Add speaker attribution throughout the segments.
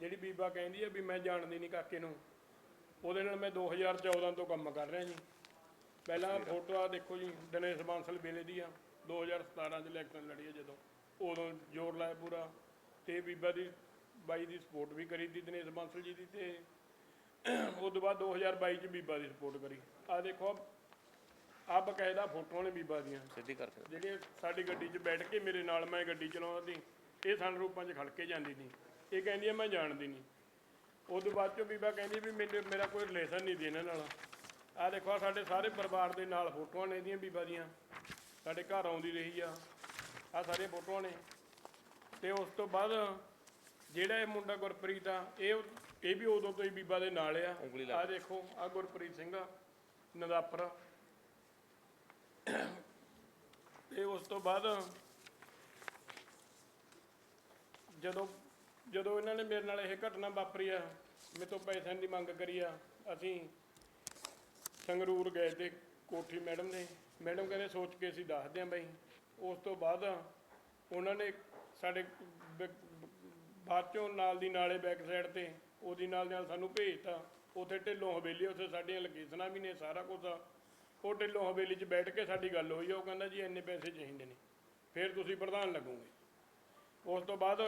Speaker 1: ਜਿਹੜੀ ਬੀਬਾ ਕਹਿੰਦੀ ਹੈ ਵੀ ਮੈਂ ਜਾਣਦੀ ਨਹੀਂ ਕਾਕੇ ਨੂੰ ਉਹਦੇ ਨਾਲ ਮੈਂ 2014 ਤੋਂ ਕੰਮ ਕਰ ਰਿਹਾ ਜੀ। ਪਹਿਲਾਂ ਫੋਟੋ ਆ ਦੇਖੋ ਜੀ ਦਿਨੇਸ਼ ਬਾਂਸਲ ਵੇਲੇ ਦੀ ਆ 2017 ਚ ਇਲੈਕਸ਼ਨ ਲੜੀ ਹੈ ਜਦੋਂ। ਉਦੋਂ ਜ਼ੋਰ ਲਾਇਆ ਪੂਰਾ ਤੇ ਬੀਬਾ ਦੀ ਬਾਈ ਦੀ ਸਪੋਰਟ ਵੀ ਕਰੀ ਤੀ ਦਿਨੇਸ਼ ਬਾਂਸਲ ਜੀ ਦੀ ਤੇ ਉਸ ਤੋਂ ਬਾਅਦ 2022 ਚ ਬੀਬਾ ਦੀ ਸਪੋਰਟ ਕਰੀ। ਆ ਦੇਖੋ ਆ ਬਕਾਇਦਾ ਫੋਟੋਆਂ ਨੇ ਬੀਬਾ ਦੀਆਂ।
Speaker 2: ਸਿੱਧੀ ਕਰਕੇ
Speaker 1: ਜਿਹੜੇ ਸਾਡੀ ਗੱਡੀ 'ਚ ਬੈਠ ਕੇ ਮੇਰੇ ਨਾਲ ਮੈਂ ਗੱਡੀ ਚਲਾਉਂਦਾ ਸੀ ਇਹ ਸੰਰੂਪਾਂ 'ਚ ਖੜ ਕੇ ਜਾਂਦੀ ਸੀ। ਇਹ ਕਹਿੰਦੀ ਆ ਮੈਂ ਜਾਣਦੀ ਨਹੀਂ। ਉਸ ਤੋਂ ਬਾਅਦ ਚੋਂ ਬੀਬਾ ਕਹਿੰਦੀ ਵੀ ਮੈਨੂੰ ਮੇਰਾ ਕੋਈ ਰਿਲੇਸ਼ਨ ਨਹੀਂ ਦੀ ਇਹਨਾਂ ਨਾਲ। ਆ ਦੇਖੋ ਆਹ ਸਾਡੇ ਸਾਰੇ ਪਰਿਵਾਰ ਦੇ ਨਾਲ ਫੋਟੋਆਂ ਨੇ ਇਹਦੀਆਂ ਬੀਬਾ ਦੀਆਂ। ਸਾਡੇ ਘਰ ਆਉਂਦੀ ਰਹੀ ਆ। ਆ ਸਾਰੀਆਂ ਫੋਟੋਆਂ ਨੇ। ਤੇ ਉਸ ਤੋਂ ਬਾਅਦ ਜਿਹੜਾ ਇਹ ਮੁੰਡਾ ਗੁਰਪ੍ਰੀਤ ਆ ਇਹ ਇਹ ਵੀ ਉਦੋਂ ਤੋਂ ਹੀ ਬੀਬਾ ਦੇ ਨਾਲ ਆ।
Speaker 2: ਉਂਗਲੀ ਲਾ
Speaker 1: ਆ ਦੇਖੋ ਆ ਗੁਰਪ੍ਰੀਤ ਸਿੰਘ ਆ ਨਦਾਪਰ ਤੇ ਉਸ ਤੋਂ ਬਾਅਦ ਜਦੋਂ ਜਦੋਂ ਇਹਨਾਂ ਨੇ ਮੇਰੇ ਨਾਲ ਇਹ ਘਟਨਾ ਵਾਪਰੀ ਆ ਮੇਰੇ ਤੋਂ ਪੈਸਿਆਂ ਦੀ ਮੰਗ ਕਰੀ ਆ ਅਸੀਂ ਸੰਗਰੂਰ ਗਏ ਤੇ ਕੋਠੀ ਮੈਡਮ ਨੇ ਮੈਡਮ ਕਹਿੰਦੇ ਸੋਚ ਕੇ ਅਸੀਂ ਦੱਸਦੇ ਆਂ ਬਈ ਉਸ ਤੋਂ ਬਾਅਦ ਉਹਨਾਂ ਨੇ ਸਾਡੇ ਬਾਅਦ ਚੋਂ ਨਾਲ ਦੀ ਨਾਲੇ ਬੈਕ ਸਾਈਡ ਤੇ ਉਹਦੀ ਨਾਲ ਨਾਲ ਸਾਨੂੰ ਭੇਜਤਾ ਉੱਥੇ ਢਿੱਲੋਂ ਹਵੇਲੀ ਉੱਥੇ ਸਾਡੀਆਂ ਲੋਕੇਸ਼ਨਾਂ ਵੀ ਨੇ ਸਾਰਾ ਕੁਝ ਆ। ਉਹ ਢਿੱਲੋਂ ਹਵੇਲੀ 'ਚ ਬੈਠ ਕੇ ਸਾਡੀ ਗੱਲ ਹੋਈ ਆ, ਉਹ ਕਹਿੰਦਾ ਜੀ ਇੰਨੇ ਪੈਸੇ ਚਾਹੀਦੇ ਨੇ ਫਿਰ ਤੁਸੀਂ ਪ੍ਰਧਾਨ ਲੱਗੋਗੇ। ਉਸ ਤੋਂ ਬਾਅਦ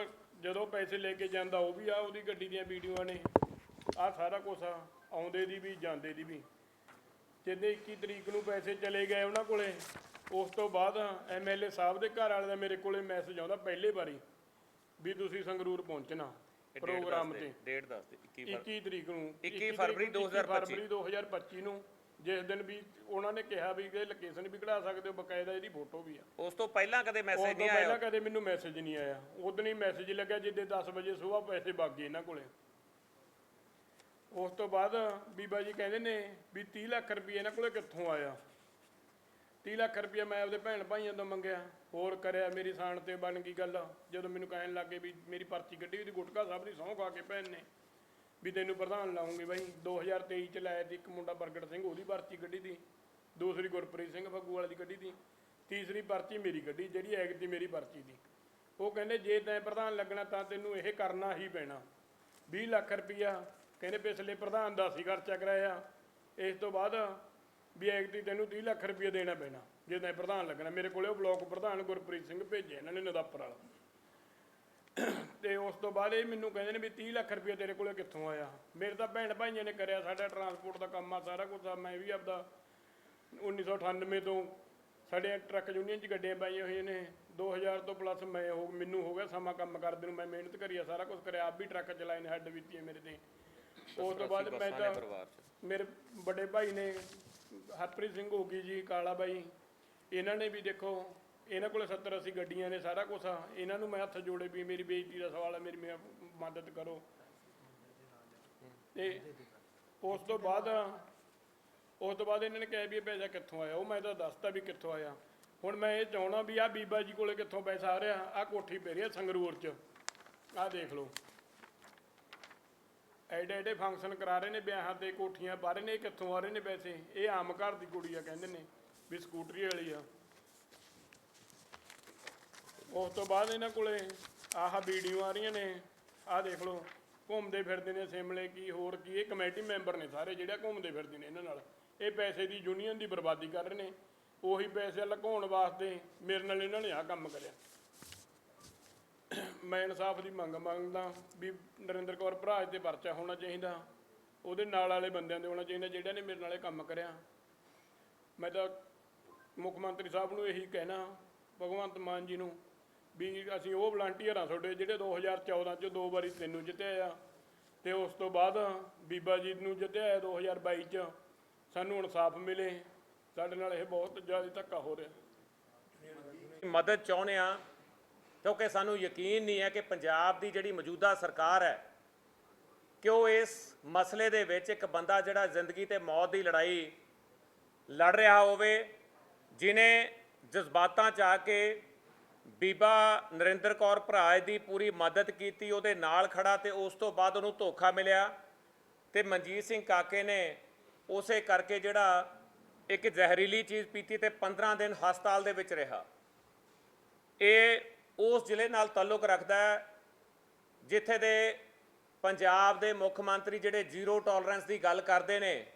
Speaker 1: ਜਦੋਂ ਪੈਸੇ ਲੈ ਕੇ ਜਾਂਦਾ ਉਹ ਵੀ ਆ ਉਹਦੀ ਗੱਡੀ ਦੀਆਂ ਵੀਡੀਓਆਂ ਨੇ। ਆ ਸਾਰਾ ਕੁਝ ਆ ਆਉਂਦੇ ਦੀ ਵੀ ਜਾਂਦੇ ਦੀ ਵੀ। ਜਿੰਨੇ 21 ਤਰੀਕ ਨੂੰ ਪੈਸੇ ਚਲੇ ਗਏ ਉਹਨਾਂ ਕੋਲੇ ਉਸ ਤੋਂ ਬਾਅਦ ਐਮਐਲਏ ਸਾਹਿਬ ਦੇ ਘਰ ਵਾਲੇ ਦਾ ਮੇਰੇ ਕੋਲੇ ਮੈਸੇਜ ਆਉਂਦਾ ਪਹਿਲੇ ਵਾਰੀ ਵੀ ਤੁਸੀਂ ਸੰਗਰੂਰ ਪਹੁੰਚਣਾ ਪ੍ਰੋਗਰਾਮ ਤੇ
Speaker 2: ਡੇਟ ਦੱਸ ਦੇ 21 ਫਰਵਰੀ
Speaker 1: 21 ਤਰੀਕ ਨੂੰ
Speaker 2: 21 ਫਰਵਰੀ 2025
Speaker 1: ਫਰਵਰੀ 2025 ਨੂੰ ਜਿਸ ਦਿਨ ਵੀ ਉਹਨਾਂ ਨੇ ਕਿਹਾ ਵੀ ਇਹ ਲੋਕੇਸ਼ਨ ਵੀ ਕਢਾ ਸਕਦੇ ਹੋ ਬਕਾਇਦਾ ਇਹਦੀ ਫੋਟੋ ਵੀ ਆ।
Speaker 2: ਉਸ ਤੋਂ ਪਹਿਲਾਂ ਕਦੇ ਮੈਸੇਜ ਨਹੀਂ ਆਇਆ?
Speaker 1: ਪਹਿਲਾਂ ਕਦੇ ਮੈਨੂੰ ਮੈਸੇਜ ਨਹੀਂ ਆਇਆ। ਉਦੋਂ ਹੀ ਮੈਸੇਜ ਲੱਗਿਆ ਜਿੱਦੇ 10 ਵਜੇ ਸਵੇਰ ਪੈਸੇ ਵਗ ਗਏ ਇਹਨਾਂ ਕੋਲੇ। ਉਸ ਤੋਂ ਬਾਅਦ ਬੀਬਾ ਜੀ ਕਹਿੰਦੇ ਨੇ ਵੀ 30 ਲੱਖ ਰੁਪਏ ਇਹਨਾਂ ਕੋਲੇ ਕਿੱਥੋਂ ਆਇਆ? 30 ਲੱਖ ਰੁਪਏ ਮੈਂ ਆਪਦੇ ਭੈਣ ਭਾਈਆਂ ਤੋਂ ਮੰਗਿਆ। ਹੋਰ ਕਰਿਆ ਮੇਰੀ ਸਾਣ ਤੇ ਬਣ ਗਈ ਗੱਲ। ਜਦੋਂ ਮੈਨੂੰ ਕਹਿਣ ਲੱਗੇ ਵੀ ਮੇਰੀ ਪਰਚੀ ਕੱਢੀ ਉਹਦੀ ਗੁਟਕਾ ਸਾਹਿਬ ਦੀ ਸਹੁੰ ਖਾ ਕੇ ਭੈਣ ਨੇ। ਵੀ ਤੈਨੂੰ ਪ੍ਰਧਾਨ ਲਾਉਂਗੇ ਬਾਈ। 2023 ਚ ਲਾਇਆ ਸੀ ਇੱਕ ਮੁੰਡਾ ਪ੍ਰਗਟ ਸਿੰਘ, ਉਹਦੀ ਪਰਚੀ ਕੱਢੀ ਦੀ ਦੂਸਰੀ ਗੁਰਪ੍ਰੀਤ ਸਿੰਘ ਫੱਗੂ ਵਾਲੇ ਦੀ ਕੱਢੀ ਦੀ ਤੀਸਰੀ ਪਰਚੀ ਮੇਰੀ ਕੱਢੀ, ਜਿਹੜੀ ਐਗ ਦੀ ਮੇਰੀ ਪਰਚੀ ਦੀ ਉਹ ਕਹਿੰਦੇ, ਜੇ ਤੈਂ ਪ੍ਰਧਾਨ ਲੱਗਣਾ ਤਾਂ ਤੈਨੂੰ ਇਹ ਕਰਨਾ ਹੀ ਪੈਣਾ। 20 ਲੱਖ ਰੁਪਈਆ। ਕਹਿੰਦੇ, ਪਿਛਲੇ ਪ੍ਰਧਾਨ ਦਾ ਸੀ ਖਰਚਾ ਕਰਾਇਆ। ਇਸ ਤੋਂ ਬਾਅਦ ਵੀ ਐਗ ਦੀ ਤੈਨੂੰ 30 ਲੱਖ ਰੁਪਈਆ ਦੇਣਾ ਪੈਣਾ, ਜੇ ਤੈਂ ਪ੍ਰਧਾਨ ਲੱਗਣਾ। ਮੇਰੇ ਕੋਲੇ ਉਹ ਬਲਾਕ ਪ੍ਰਧਾਨ ਗੁਰਪ੍ਰੀਤ ਸਿੰਘ ਭੇਜਿਆ, ਇਹਨਾਂ ਨੇ ਨਦਾਪਰ ਵਾਲਾ। ਤੇ ਉਸ ਤੋਂ ਬਾਅਦ ਇਹ ਮੈਨੂੰ ਕਹਿੰਦੇ ਨੇ ਵੀ 30 ਲੱਖ ਰੁਪਏ ਤੇਰੇ ਕੋਲੇ ਕਿੱਥੋਂ ਆਇਆ? ਮੇਰੇ ਤਾਂ ਭੈਣ ਭਾਈਆਂ ਨੇ ਕਰਿਆ ਸਾਡਾ ਟਰਾਂਸਪੋਰਟ ਦਾ ਕੰਮ ਆ ਸਾਰਾ ਕੁਝ ਆ ਮੈਂ ਵੀ ਆਪਦਾ 1998 ਤੋਂ ਸਾਡੇ ਟਰੱਕ ਯੂਨੀਅਨ 'ਚ ਗੱਡੀਆਂ ਪਾਈਆਂ ਹੋਈਆਂ ਨੇ। 2000 ਤੋਂ ਪਲੱਸ ਮੈਂ ਹੋ ਮੈਨੂੰ ਹੋ ਗਿਆ ਸਮਾਂ ਕੰਮ ਕਰਦੇ ਨੂੰ ਮੈਂ ਮਿਹਨਤ ਕਰੀ ਆ ਸਾਰਾ ਕੁਝ ਕਰਿਆ ਆਪ ਵੀ ਟਰੱਕ ਚਲਾਏ ਨੇ ਹੈਡ ਬੀਤੀ ਹੈ ਮੇਰੇ ਤੇ। ਉਸ ਤੋਂ ਬਾਅਦ ਮੈਂ ਤਾਂ ਮੇਰੇ ਵੱਡੇ ਭਾਈ ਨੇ ਹਰਪ੍ਰੀਤ ਸਿੰਘ ਹੋ ਗਈ ਜੀ ਕਾਲਾ ਬਾਈ ਇਹਨਾਂ ਨੇ ਵੀ ਦੇਖੋ ਇਹਨਾਂ ਕੋਲ 70 80 ਗੱਡੀਆਂ ਨੇ, ਸਾਰਾ ਕੁਝ ਆ। ਇਹਨਾਂ ਨੂੰ ਮੈਂ ਹੱਥ ਜੋੜੇ ਵੀ ਮੇਰੀ ਬੇਇੱਜ਼ਤੀ ਦਾ ਸਵਾਲ ਹੈ ਮੇਰੀ ਮੇ- ਮਦਦ ਕਰੋ। ਤੇ ਉਸ ਤੋਂ ਬਾਅਦ, ਉਸ ਤੋਂ ਬਾਅਦ ਇਹਨਾਂ ਨੇ ਕਿਹਾ ਵੀ ਇਹ ਪੈਸਾ ਕਿੱਥੋਂ ਆਇਆ? ਉਹ ਮੈਂ ਤਾਂ ਦੱਸਤਾ ਵੀ ਕਿੱਥੋਂ ਆਇਆ। ਹੁਣ ਮੈਂ ਇਹ ਚਾਹਣਾ ਵੀ ਆ ਬੀਬਾ ਜੀ ਕੋਲੇ ਕਿੱਥੋਂ ਪੈਸਾ ਆ ਰਿਹਾ? ਆ ਕੋਠੀ ਪੈ ਰਹੀ ਆ ਸੰਗਰੂਰ 'ਚ। ਆ ਦੇਖ ਲਓ। ਐਡੇ ਐਡੇ ਫੰਕਸ਼ਨ ਕਰਾ ਰਹੇ ਨੇ ਵਿਆਹਾਂ ਤੇ, ਕੋਠੀਆਂ ਪਾ ਨੇ ਕਿੱਥੋਂ ਆ ਰਹੇ ਨੇ ਪੈਸੇ? ਇਹ ਆਮ ਘਰ ਦੀ ਕੁੜੀ ਆ, ਕਹਿੰਦੇ ਨੇ, ਵੀ ਸਕੂਟਰੀ ਵਾਲੀ ਆ। ਉਸ ਤੋਂ ਬਾਅਦ ਇਹਨਾਂ ਕੋਲੇ ਆਹ ਵੀਡੀਓ ਆ ਰਹੀਆਂ ਨੇ। ਆਹ ਦੇਖ ਲਓ, ਘੁੰਮਦੇ ਫਿਰਦੇ ਨੇ ਸਿਮਲੇ ਕੀ, ਹੋਰ ਕੀ, ਇਹ ਕਮੇਟੀ ਮੈਂਬਰ ਨੇ ਸਾਰੇ ਜਿਹੜੇ ਘੁੰਮਦੇ ਫਿਰਦੇ ਨੇ ਇਹਨਾਂ ਨਾਲ। ਇਹ ਪੈਸੇ ਦੀ ਯੂਨੀਅਨ ਦੀ ਬਰਬਾਦੀ ਕਰ ਰਹੇ ਨੇ। ਉਹੀ ਪੈਸੇ ਲੁਕਾਉਣ ਵਾਸਤੇ ਮੇਰੇ ਨਾਲ ਇਹਨਾਂ ਨੇ ਆਹ ਕੰਮ ਕਰਿਆ। ਮੈਂ ਇਨਸਾਫ ਦੀ ਮੰਗ ਮੰਗਦਾ ਵੀ ਨਰਿੰਦਰ ਕੌਰ ਭਰਾਜ ਤੇ ਪਰਚਾ ਹੋਣਾ ਚਾਹੀਦਾ। ਉਹਦੇ ਨਾਲ ਵਾਲੇ ਬੰਦਿਆਂ ਦੇ ਹੋਣਾ ਚਾਹੀਦਾ ਜਿਹੜਾ ਨੇ ਮੇਰੇ ਨਾਲ ਇਹ ਕੰਮ ਕਰਿਆ। ਮੈਂ ਤਾਂ ਮੁੱਖ ਮੰਤਰੀ ਸਾਹਿਬ ਨੂੰ ਇਹੀ ਕਹਿਣਾ, ਭਗਵੰਤ ਮਾਨ ਜੀ ਨੂੰ ਵੀ ਅਸੀਂ ਉਹ ਵਲੰਟੀਅਰ ਆ ਤੁਹਾਡੇ ਜਿਹੜੇ 2014 ਚ ਦੋ ਵਾਰੀ ਤੈਨੂੰ ਜਿੱਤਿਆ ਆ। ਤੇ ਉਸ ਤੋਂ ਬਾਅਦ ਬੀਬਾ ਜੀ ਨੂੰ ਜਿੱਤਿਆ ਆ 2022 ਚ। ਸਾਨੂੰ ਇਨਸਾਫ ਮਿਲੇ। ਸਾਡੇ ਨਾਲ ਇਹ ਬਹੁਤ ਜ਼ਿਆਦਾ ਧੱਕਾ ਹੋ ਰਿਹਾ।
Speaker 2: ਮਦਦ ਚਾਹੁੰਦੇ ਆ ਕਿਉਂਕਿ ਸਾਨੂੰ ਯਕੀਨ ਨਹੀਂ ਹੈ ਕਿ ਪੰਜਾਬ ਦੀ ਜਿਹੜੀ ਮੌਜੂਦਾ ਸਰਕਾਰ ਹੈ, ਕਿ ਉਹ ਇਸ ਮਸਲੇ ਦੇ ਵਿੱਚ ਇੱਕ ਬੰਦਾ ਜਿਹੜਾ ਜ਼ਿੰਦਗੀ ਤੇ ਮੌਤ ਦੀ ਲੜਾਈ ਲੜ ਰਿਹਾ ਹੋਵੇ, ਜਿਨੇ ਜਜ਼ਬਾਤਾਂ 'ਚ ਆ ਕੇ ਬੀਬਾ ਨਰਿੰਦਰ ਕੌਰ ਭਰਾਜ ਦੀ ਪੂਰੀ ਮਦਦ ਕੀਤੀ, ਉਹਦੇ ਨਾਲ ਖੜਾ ਤੇ ਉਸ ਤੋਂ ਬਾਅਦ ਉਹਨੂੰ ਧੋਖਾ ਮਿਲਿਆ ਤੇ ਮਨਜੀਤ ਸਿੰਘ ਕਾਕੇ ਨੇ ਉਸੇ ਕਰਕੇ ਜਿਹੜਾ ਇੱਕ ਜ਼ਹਿਰੀਲੀ ਚੀਜ਼ ਪੀਤੀ ਤੇ 15 ਦਿਨ ਹਸਪਤਾਲ ਦੇ ਵਿੱਚ ਰਿਹਾ। ਇਹ ਉਸ ਜ਼ਿਲ੍ਹੇ ਨਾਲ ਤਾਲੁਕ ਰੱਖਦਾ ਹੈ, ਜਿੱਥੇ ਦੇ ਪੰਜਾਬ ਦੇ ਮੁੱਖ ਮੰਤਰੀ ਜਿਹੜੇ ਜ਼ੀਰੋ ਟੋਲਰੈਂਸ ਦੀ ਗੱਲ ਕਰਦੇ ਨੇ,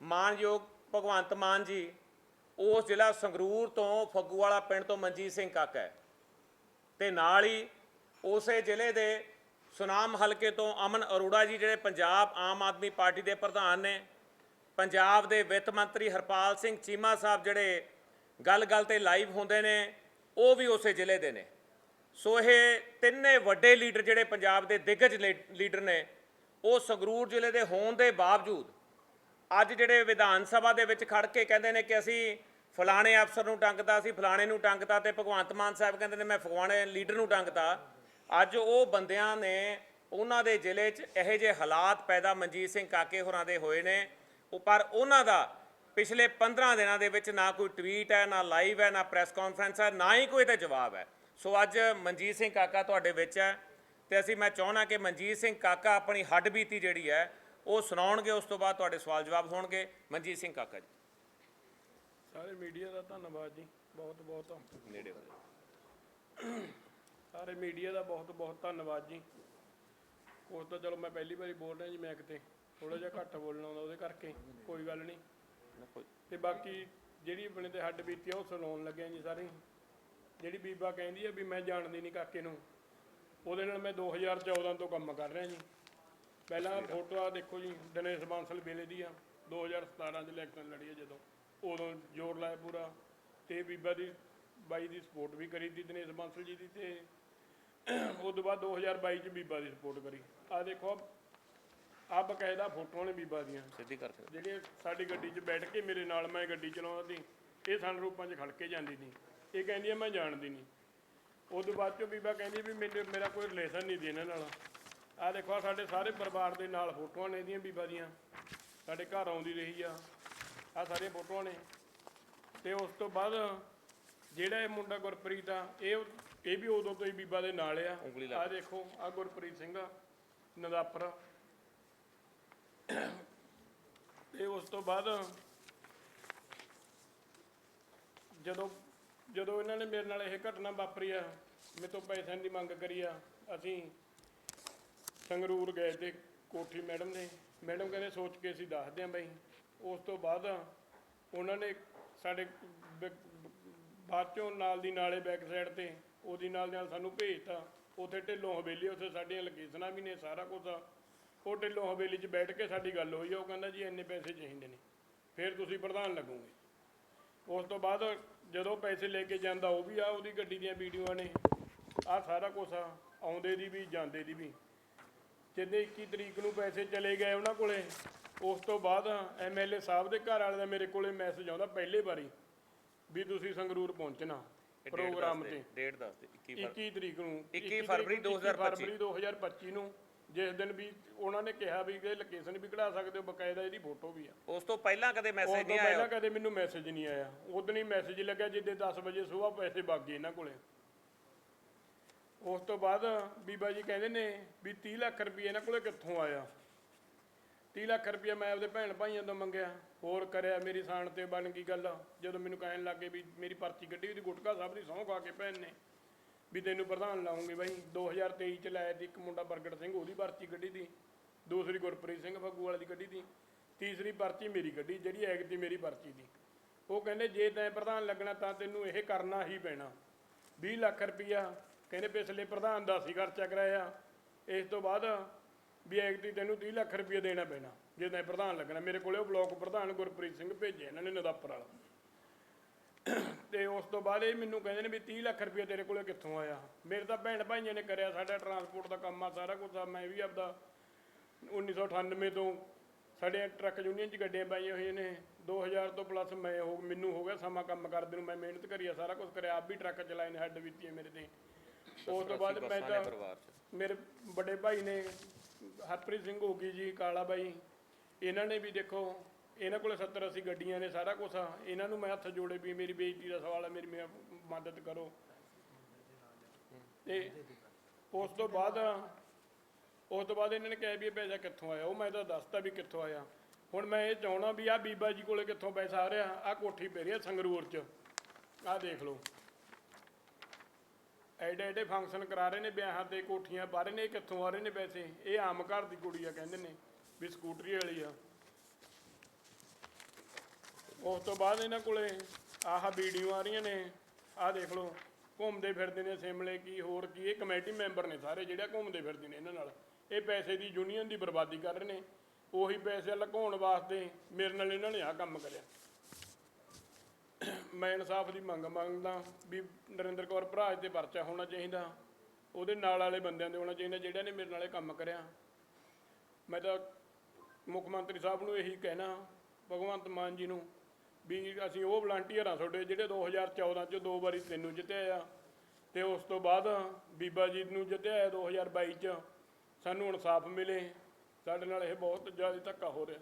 Speaker 2: ਮਾਨਯੋਗ ਭਗਵੰਤ ਮਾਨ ਜੀ ਉਸ ਜ਼ਿਲ੍ਹਾ ਸੰਗਰੂਰ ਤੋਂ ਫੱਗੂਵਾਲਾ ਪਿੰਡ ਤੋਂ ਮਨਜੀਤ ਸਿੰਘ ਕਾਕਾ ਹੈ। ਤੇ ਨਾਲ ਹੀ ਉਸੇ ਜ਼ਿਲ੍ਹੇ ਦੇ ਸੁਨਾਮ ਹਲਕੇ ਤੋਂ ਅਮਨ ਅਰੋੜਾ ਜੀ ਜਿਹੜੇ ਪੰਜਾਬ ਆਮ ਆਦਮੀ ਪਾਰਟੀ ਦੇ ਪ੍ਰਧਾਨ ਨੇ, ਪੰਜਾਬ ਦੇ ਵਿੱਤ ਮੰਤਰੀ ਹਰਪਾਲ ਸਿੰਘ ਚੀਮਾ ਸਾਹਿਬ ਜਿਹੜੇ ਗੱਲ-ਗੱਲ ਤੇ ਲਾਈਵ ਹੁੰਦੇ ਨੇ, ਉਹ ਵੀ ਉਸੇ ਜ਼ਿਲ੍ਹੇ ਦੇ ਨੇ। ਸੋ ਇਹ ਤਿੰਨੇ ਵੱਡੇ ਲੀਡਰ ਜਿਹੜੇ ਪੰਜਾਬ ਦੇ ਦਿੱਗਜ ਲੀ- ਲੀਡਰ ਨੇ, ਉਹ ਸੰਗਰੂਰ ਜ਼ਿਲ੍ਹੇ ਦੇ ਹੋਣ ਦੇ ਬਾਵਜੂਦ ਅੱਜ ਜਿਹੜੇ ਵਿਧਾਨ ਸਭਾ ਦੇ ਵਿੱਚ ਖੜ ਕੇ ਕਹਿੰਦੇ ਨੇ ਕਿ ਅਸੀਂ ਫਲਾਣੇ ਅਫਸਰ ਨੂੰ ਟੰਗਤਾ ਸੀ, ਫਲਾਣੇ ਨੂੰ ਟੰਗਤਾ ਤੇ ਭਗਵੰਤ ਮਾਨ ਸਾਹਿਬ ਕਹਿੰਦੇ ਨੇ, ਮੈਂ ਫਗਵਾਣੇ ਲੀਡਰ ਨੂੰ ਟੰਗਤਾ ਅੱਜ ਉਹ ਬੰਦਿਆਂ ਨੇ ਉਹਨਾਂ ਦੇ ਜ਼ਿਲ੍ਹੇ 'ਚ ਇਹੋ ਜਿਹੇ ਹਾਲਾਤ ਪੈਦਾ, ਮਨਜੀਤ ਸਿੰਘ ਕਾਕੇ ਹੋਰਾਂ ਦੇ ਹੋਏ ਨੇ। ਉਹ ਪਰ ਉਹਨਾਂ ਦਾ ਪਿਛਲੇ 15 ਦਿਨਾਂ ਦੇ ਵਿੱਚ ਨਾ ਕੋਈ ਟਵੀਟ ਹੈ, ਨਾ ਲਾਈਵ ਹੈ, ਨਾ ਪ੍ਰੈਸ ਕਾਨਫਰੰਸ ਹੈ, ਨਾ ਹੀ ਕੋਈ ਤੇ ਜਵਾਬ ਹੈ। ਸੋ ਅੱਜ ਮਨਜੀਤ ਸਿੰਘ ਕਾਕਾ ਤੁਹਾਡੇ ਵਿੱਚ ਹੈ ਤੇ ਅਸੀਂ ਮੈਂ ਚਾਹਣਾ ਕਿ ਮਨਜੀਤ ਸਿੰਘ ਕਾਕਾ ਆਪਣੀ ਹੱਡ ਬੀਤੀ ਜਿਹੜੀ ਹੈ, ਉਹ ਸੁਣਾਉਣਗੇ, ਉਸ ਤੋਂ ਬਾਅਦ ਤੁਹਾਡੇ ਸਵਾਲ ਜਵਾਬ ਹੋਣਗੇ। ਮਨਜੀਤ ਸਿੰਘ ਕਾਕਾ ਜੀ।
Speaker 1: ਸਾਰੇ ਮੀਡੀਆ ਦਾ ਧੰਨਵਾਦ ਜੀ ਬਹੁਤ ਬਹੁਤ।
Speaker 2: ਨੇੜੇ ਹੋ ਜਾਓ।
Speaker 1: ਸਾਰੇ ਮੀਡੀਆ ਦਾ ਬਹੁਤ ਬਹੁਤ ਧੰਨਵਾਦ ਜੀ। ਉਸ ਤੋਂ ਚਲੋ ਮੈਂ ਪਹਿਲੀ ਵਾਰੀ ਬੋਲ ਰਿਹਾ ਜੀ ਮੈਂ ਕਿਤੇ ਥੋੜਾ ਜਿਹਾ ਘੱਟ ਬੋਲਣਾ ਆਉਂਦਾ ਉਹਦੇ ਕਰਕੇ ਕੋਈ ਗੱਲ ਨਹੀਂ।
Speaker 2: ਨਾ ਕੋਈ-
Speaker 1: ਤੇ ਬਾਕੀ ਜਿਹੜੀ ਆਪਣੇ ਤੇ ਹੱਡ ਬੀਤੀ ਆ ਉਹ ਸੁਣਾਉਣ ਲੱਗਿਆ ਜੀ ਸਾਰੇ। ਜਿਹੜੀ ਬੀਬਾ ਕਹਿੰਦੀ ਆ ਵੀ ਮੈਂ ਜਾਣਦੀ ਨਹੀਂ ਕਾਕੇ ਨੂੰ ਉਹਦੇ ਨਾਲ ਮੈਂ 2014 ਤੋਂ ਕੰਮ ਕਰ ਰਿਹਾ ਜੀ। ਪਹਿਲਾਂ ਫੋਟੋ ਆ ਦੇਖੋ ਜੀ ਦਿਨੇਸ਼ ਬਾਂਸਲ ਵੇਲੇ ਦੀ ਆ 2017 ਚ ਇਲੈਕਸ਼ਨ ਲੜੀ ਆ ਜਦੋਂ। ਉਦੋਂ ਜ਼ੋਰ ਲਾਇਆ ਪੂਰਾ ਤੇ ਬੀਬਾ ਦੀ ਬਾਈ ਦੀ ਸਪੋਰਟ ਵੀ ਕਰੀ ਤੀ ਦਿਨੇਸ਼ ਬਾਂਸਲ ਜੀ ਦੀ ਤੇ ਉਸ ਤੋਂ ਬਾਅਦ 2022 ਚ ਬੀਬਾ ਦੀ ਸਪੋਰਟ ਕਰੀ। ਆ ਦੇਖੋ ਆ ਬਕਾਇਦਾ ਫੋਟੋਆਂ ਨੇ ਬੀਬਾ ਦੀਆਂ।
Speaker 2: ਸਿੱਧੀ ਕਰ ਸਕਦੇ
Speaker 1: ਜਿਹੜੇ ਸਾਡੀ ਗੱਡੀ 'ਚ ਬੈਠ ਕੇ ਮੇਰੇ ਨਾਲ ਮੈਂ ਗੱਡੀ ਚਲਾਉਂਦਾ ਸੀ ਇਹ ਸੰਰੂਪਾਂ 'ਚ ਖੜ ਕੇ ਜਾਂਦੀ ਸੀ। ਇਹ ਕਹਿੰਦੀ ਆ ਮੈਂ ਜਾਣਦੀ ਨਹੀਂ। ਉਸ ਤੋਂ ਬਾਅਦ ਚੋਂ ਬੀਬਾ ਕਹਿੰਦੀ ਵੀ ਮੈਨੂੰ ਮੇਰਾ ਕੋਈ ਰਿਲੇਸ਼ਨ ਨਹੀਂ ਦੀ ਇਹਨਾਂ ਨਾਲ। ਆਹ ਦੇਖੋ ਸਾਡੇ ਸਾਰੇ ਪਰਿਵਾਰ ਦੇ ਨਾਲ ਫੋਟੋਆਂ ਨੇ ਇਹਦੀਆਂ ਬੀਬਾ ਦੀਆਂ। ਸਾਡੇ ਘਰ ਆਉਂਦੀ ਰਹੀ ਆ। ਆਹ ਸਾਰੀਆਂ ਫੋਟੋਆਂ ਨੇ। ਤੇ ਉਸ ਤੋਂ ਬਾਅਦ ਜਿਹੜਾ ਇਹ ਮੁੰਡਾ ਗੁਰਪ੍ਰੀਤ ਆ ਇਹ ਇਹ ਵੀ ਉਦੋਂ ਤੋਂ ਹੀ ਬੀਬਾ ਦੇ ਨਾਲ ਆ।
Speaker 2: ਉਂਗਲੀ ਲਾ
Speaker 1: ਆਹ ਦੇਖੋ ਆਹ ਗੁਰਪ੍ਰੀਤ ਸਿੰਘ ਆ ਨਦਾਪਰ ਤੇ ਉਸ ਤੋਂ ਬਾਅਦ ਜਦੋਂ ਜਦੋਂ ਇਹਨਾਂ ਨੇ ਮੇਰੇ ਨਾਲ ਇਹ ਘਟਨਾ ਵਾਪਰੀ ਆ ਮੇਰੇ ਤੋਂ ਪੈਸਿਆਂ ਦੀ ਮੰਗ ਕਰੀ ਆ ਅਸੀਂ ਸੰਗਰੂਰ ਗਏ ਤੇ ਕੋਠੀ ਮੈਡਮ ਨੇ ਮੈਡਮ ਕਹਿੰਦੇ ਸੋਚ ਕੇ ਅਸੀਂ ਦੱਸਦੇ ਆਂ ਬਈ ਉਸ ਤੋਂ ਬਾਅਦ ਉਹਨਾਂ ਨੇ ਸਾਡੇ ਬ- ਬਾਅਦ ਚੋਂ ਨਾਲ ਦੀ ਨਾਲੇ ਬੈਕ ਸਾਈਡ ਤੇ ਉਹਦੀ ਨਾਲ ਨਾਲ ਸਾਨੂੰ ਭੇਜਤਾ। ਉੱਥੇ ਢਿੱਲੋਂ ਹਵੇਲੀ, ਉੱਥੇ ਸਾਡੀਆਂ ਲੋਕੇਸ਼ਨਾਂ ਵੀ ਨੇ ਸਾਰਾ ਕੁਝ ਆ। ਉਹ ਢਿੱਲੋਂ ਹਵੇਲੀ 'ਚ ਬੈਠ ਕੇ ਸਾਡੀ ਗੱਲ ਹੋਈ ਆ, ਉਹ ਕਹਿੰਦਾ ਜੀ ਇੰਨੇ ਪੈਸੇ ਚਾਹੀਦੇ ਨੇ, ਫਿਰ ਤੁਸੀਂ ਪ੍ਰਧਾਨ ਲੱਗੋਗੇ। ਉਸ ਤੋਂ ਬਾਅਦ ਜਦੋਂ ਪੈਸੇ ਲੈ ਕੇ ਜਾਂਦਾ ਉਹ ਵੀ ਆ, ਉਹਦੀ ਗੱਡੀ ਦੀਆਂ ਵੀਡੀਓਆਂ ਨੇ। ਆ ਸਾਰਾ ਕੁਝ ਆ, ਆਉਂਦੇ ਦੀ ਵੀ, ਜਾਂਦੇ ਦੀ ਵੀ। ਜਿੰਨੇ 21 ਤਰੀਕ ਨੂੰ ਪੈਸੇ ਚਲੇ ਗਏ ਉਹਨਾਂ ਕੋਲੇ ਉਸ ਤੋਂ ਬਾਅਦ ਐਮਐਲਏ ਸਾਹਿਬ ਦੇ ਘਰ ਵਾਲੇ ਦਾ ਮੇਰੇ ਕੋਲੇ ਮੈਸੇਜ ਆਉਂਦਾ ਪਹਿਲੇ ਵਾਰੀ ਵੀ ਤੁਸੀਂ ਸੰਗਰੂਰ ਪਹੁੰਚਣਾ ਪ੍ਰੋਗਰਾਮ ਤੇ
Speaker 2: ਡੇਟ ਦੱਸ ਦੇ 21 ਫਰਵਰੀ।
Speaker 1: 21 ਤਰੀਕ ਨੂੰ
Speaker 2: 21 ਫਰਵਰੀ 2025
Speaker 1: ਫਰਵਰੀ 2025 ਨੂੰ ਜਿਸ ਦਿਨ ਵੀ ਉਹਨਾਂ ਨੇ ਕਿਹਾ ਵੀ ਇਹ ਲੋਕੇਸ਼ਨ ਵੀ ਕਢਾ ਸਕਦੇ ਹੋ ਬਕਾਇਦਾ ਇਹਦੀ ਫੋਟੋ ਵੀ ਆ।
Speaker 2: ਉਸ ਤੋਂ ਪਹਿਲਾਂ ਕਦੇ
Speaker 1: ਉਸ
Speaker 2: ਮੈਸੇਜ
Speaker 1: ਤੋਂ
Speaker 2: ਨਹੀਂ
Speaker 1: ਪਹਿਲਾਂ
Speaker 2: ਆਇਆ
Speaker 1: ਕਦੇ ਮੈਨੂੰ ਮੈਸੇਜ ਨਹੀਂ ਆਇਆ। ਉਦੋਂ ਹੀ ਮੈਸੇਜ ਲੱਗਿਆ ਜਿੱਦੇ 10 ਵਜੇ ਸਵੇਰ ਪੈਸੇ ਵਗ ਗਏ ਇਹਨਾਂ ਕੋਲੇ। ਉਸ ਤੋਂ ਬਾਅਦ ਬੀਬਾ ਜੀ ਕਹਿੰਦੇ ਨੇ ਵੀ 30 ਲੱਖ ਰੁਪਏ ਇਹਨਾਂ ਕੋਲੇ ਕਿੱਥੋਂ ਆਇਆ? 30 ਲੱਖ ਰੁਪਏ ਮੈਂ ਆਪਦੇ ਭੈਣ ਭਾਈਆਂ ਤੋਂ ਮੰਗਿਆ। ਹੋਰ ਕਰਿਆ ਮੇਰੀ ਸਾਨ ਤੇ ਬਣ ਗਈ ਗੱਲ। ਜਦੋਂ ਮੈਨੂੰ ਕਹਿਣ ਲੱਗੇ ਵੀ ਮੇਰੀ ਪਰਚੀ ਕੱਢੀ ਉਹਦੀ ਗੁਟਕਾ ਸਾਹਿਬ ਦੀ ਸਹੁੰ ਖਾ ਕੇ ਭੈਣ ਨੇ। ਵੀ ਤੈਨੂੰ ਪ੍ਰਧਾਨ ਲਾਉਂਗੇ ਬਾਈ। 2023 ਚ ਲਾਇਆ ਸੀ ਇੱਕ ਮੁੰਡਾ ਪ੍ਰਗਟ ਸਿੰਘ, ਉਹਦੀ ਪਰਚੀ ਕੱਢੀ ਦੀ ਦੂਸਰੀ ਗੁਰਪ੍ਰੀਤ ਸਿੰਘ ਫੱਗੂ ਵਾਲੇ ਦੀ ਕੱਢੀ ਦੀ ਤੀਸਰੀ ਪਰਚੀ ਮੇਰੀ ਕੱਢੀ, ਜਿਹੜੀ ਐਗ ਦੀ ਮੇਰੀ ਪਰਚੀ ਦੀ। ਉਹ ਕਹਿੰਦੇ, ਜੇ ਤੈਂ ਪ੍ਰਧਾਨ ਲੱਗਣਾ ਤਾਂ ਤੈਨੂੰ ਇਹ ਕਰਨਾ ਹੀ ਪੈਣਾ। 20 ਲੱਖ ਰੁਪਈਆ ਕਹਿੰਦੇ ਪਿਛਲੇ ਪ੍ਰਧਾਨ ਦਾ ਸੀ ਖਰਚਾ ਕਰਾਇਆ। ਇਸ ਤੋਂ ਬਾਅਦ ਵੀ ਐਗ ਤੈਨੂੰ 30 ਲੱਖ ਰੁਪਈਆ ਦੇਣਾ ਪੈਣਾ, ਜੇ ਤੈਂ ਪ੍ਰਧਾਨ ਲੱਗਣਾ। ਮੇਰੇ ਕੋਲੇ ਉਹ ਬਲਾਕ ਪ੍ਰਧਾਨ ਗੁਰਪ੍ਰੀਤ ਸਿੰਘ ਭੇਜੇ ਇਹਨਾਂ ਨੇ ਨਦਾਪਰ ਵਾਲਾ। ਤੇ ਉਸ ਤੋਂ ਬਾਅਦ ਇਹ ਮੈਨੂੰ ਕਹਿੰਦੇ ਨੇ ਵੀ 30 ਲੱਖ ਰੁਪਏ ਤੇਰੇ ਕੋਲੇ ਕਿੱਥੋਂ ਆਇਆ? ਮੇਰੇ ਤਾਂ ਭੈਣ ਭਾਈਆਂ ਨੇ ਕਰਿਆ ਸਾਡਾ ਟਰਾਂਸਪੋਰਟ ਦਾ ਕੰਮ ਆ, ਸਾਰਾ ਕੁਝ ਆ, ਮੈਂ ਵੀ ਆਪਦਾ 1998 ਤੋਂ ਸਾਡੇ ਟਰੱਕ ਯੂਨੀਅਨ 'ਚ ਗੱਡੀਆਂ ਪਾਈਆਂ ਹੋਈਆਂ ਨੇ। 2000 ਤੋਂ ਪਲੱਸ ਮੈਂ ਹੋ ਮੈਨੂੰ ਹੋ ਗਿਆ ਸਮਾਂ ਕੰਮ ਕਰਦੇ ਨੂੰ, ਮੈਂ ਮਿਹਨਤ ਕਰੀ ਆ, ਸਾਰਾ ਕੁਝ ਕਰਿਆ, ਆਪ ਵੀ ਟਰੱਕ ਚਲਾਏ ਨੇ, ਹੱਡ ਬੀਤੀ ਮੇਰੇ ਤੇ। ਉਸ ਤੋਂ ਬਾਅਦ ਮੈਂ ਤਾਂ ਮੇਰੇ ਵੱਡੇ ਭਾਈ ਨੇ ਹਰਪ੍ਰੀਤ ਸਿੰਘ ਹੋ ਗਈ ਜੀ ਕਾਲਾ ਬਾਈ। ਇਹਨਾਂ ਨੇ ਵੀ ਦੇਖੋ ਇਹਨਾਂ ਕੋਲ 70 80 ਗੱਡੀਆਂ ਨੇ ਸਾਰਾ ਕੁਝ ਆ ਇਹਨਾਂ ਨੂੰ ਮੈਂ ਹੱਥ ਜੋੜੇ ਵੀ ਮੇਰੀ ਬੇਇੱਜ਼ਤੀ ਦਾ ਸਵਾਲ ਹੈ ਮੇਰੀ ਮਦਦ ਕਰੋ। ਤੇ ਉਸ ਤੋਂ ਬਾਅਦ ਉਸ ਤੋਂ ਬਾਅਦ ਇਹਨਾਂ ਨੇ ਕਿਹਾ ਵੀ ਇਹ ਪੈਸਾ ਕਿੱਥੋਂ ਆਇਆ? ਉਹ ਮੈਂ ਤਾਂ ਦੱਸਤਾ ਵੀ ਕਿੱਥੋਂ ਆਇਆ। ਹੁਣ ਮੈਂ ਇਹ ਚਾਹਣਾ ਵੀ ਆਹ ਬੀਬਾ ਜੀ ਕੋਲੇ ਕਿੱਥੋਂ ਪੈਸਾ ਆ ਰਿਹਾ? ਆਹ ਕੋਠੀ ਪੈ ਰਹੀ ਸੰਗਰੂਰ 'ਚ। ਆਹ ਦੇਖ ਲਓ। ਐਡੇ ਐਡੇ ਫੰਕਸ਼ਨ ਕਰਾ ਰਹੇ ਨੇ, ਵਿਆਹਾਂ ਤੇ ਕੋਠੀਆਂ ਪਾ ਰਹੇ ਨੇ ਇਹ ਕਿੱਥੋਂ ਆ ਰਹੇ ਨੇ ਪੈਸੇ? ਇਹ ਆਮ ਘਰ ਦੀ ਕੁੜੀ ਆ, ਕਹਿੰਦੇ ਨੇ, ਵੀ ਸਕੂਟਰੀ ਵਾਲੀ ਆ। ਉਸ ਤੋਂ ਬਾਅਦ ਇਹਨਾਂ ਕੋਲੇ ਆਹ ਵੀਡੀਓ ਆ ਰਹੀਆਂ ਨੇ, ਆਹ ਦੇਖ ਲਓ, ਘੁੰਮਦੇ ਫਿਰਦੇ ਨੇ ਸਿਮਲੇ ਕੀ, ਹੋਰ ਕੀ, ਇਹ ਕਮੇਟੀ ਮੈਂਬਰ ਨੇ ਸਾਰੇ ਜਿਹੜੇ ਘੁੰਮਦੇ ਫਿਰਦੇ ਨੇ ਇਹਨਾਂ ਨਾਲ। ਇਹ ਪੈਸੇ ਦੀ ਯੂਨੀਅਨ ਦੀ ਬਰਬਾਦੀ ਕਰ ਰਹੇ ਨੇ, ਉਹੀ ਪੈਸੇ ਲੁਕਾਉਣ ਵਾਸਤੇ ਮੇਰੇ ਨਾਲ ਇਹਨਾਂ ਨੇ ਆਹ ਕੰਮ ਕਰਿਆ। ਮੈਂ ਇਨਸਾਫ ਦੀ ਮੰਗ ਮੰਗਦਾ ਵੀ ਨਰਿੰਦਰ ਕੌਰ ਭਰਾਜ ਤੇ ਪਰਚਾ ਹੋਣਾ ਚਾਹੀਦਾ। ਉਹਦੇ ਨਾਲ ਵਾਲੇ ਬੰਦਿਆਂ ਦੇ ਹੋਣਾ ਚਾਹੀਦਾ ਜਿਹੜਿਆਂ ਨੇ ਮੇਰੇ ਨਾਲ ਕੰਮ ਕਰਿਆ। ਮੈਂ ਤਾਂ ਮੁੱਖ ਮੰਤਰੀ ਸਾਹਿਬ ਨੂੰ ਇਹੀ ਕਹਿਣਾ, ਭਗਵੰਤ ਮਾਨ ਜੀ ਨੂੰ ਵੀ ਅਸੀਂ ਉਹ ਵਲੰਟੀਅਰ ਆ ਤੁਹਾਡੇ ਜਿਹੜੇ 2014 ਚ ਦੋ ਵਾਰੀ ਤੈਨੂੰ ਜਿੱਤਿਆ ਆ ਤੇ ਉਸ ਤੋਂ ਬਾਅਦ ਬੀਬਾ ਜੀ ਨੂੰ ਜਿੱਤਿਆ ਆ 2022 ਚ। ਸਾਨੂੰ ਇਨਸਾਫ ਮਿਲੇ। ਸਾਡੇ ਨਾਲ ਇਹ ਬਹੁਤ ਜ਼ਿਆਦਾ ਧੱਕਾ ਹੋ ਰਿਹਾ।